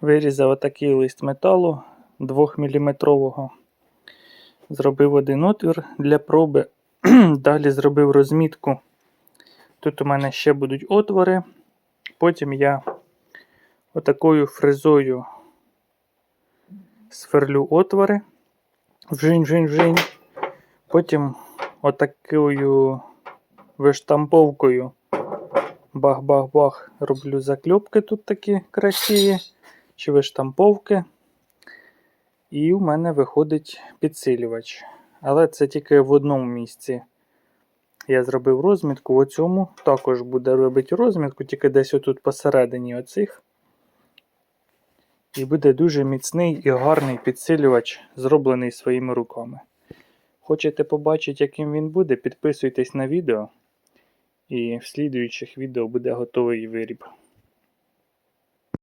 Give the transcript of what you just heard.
Вирізав отакий лист металу 2-мм. Зробив один отвір для проби. Далі зробив розмітку. Тут у мене ще будуть отвори. Потім я отакою фрезою сверлю отвори. Вжинь, вжинь, вжинь. Потім отакою виштамповкою бах-бах-бах роблю закльопки тут такі красиві, чи виштамповки. І у мене виходить підсилювач. Але це тільки в одному місці. Я зробив розмітку. У цьому також буде робити розмітку, тільки десь отут посередині оцих. І буде дуже міцний і гарний підсилювач, зроблений своїми руками. Хочете побачити, яким він буде, підписуйтесь на відео. І в слідуючих відео буде готовий виріб.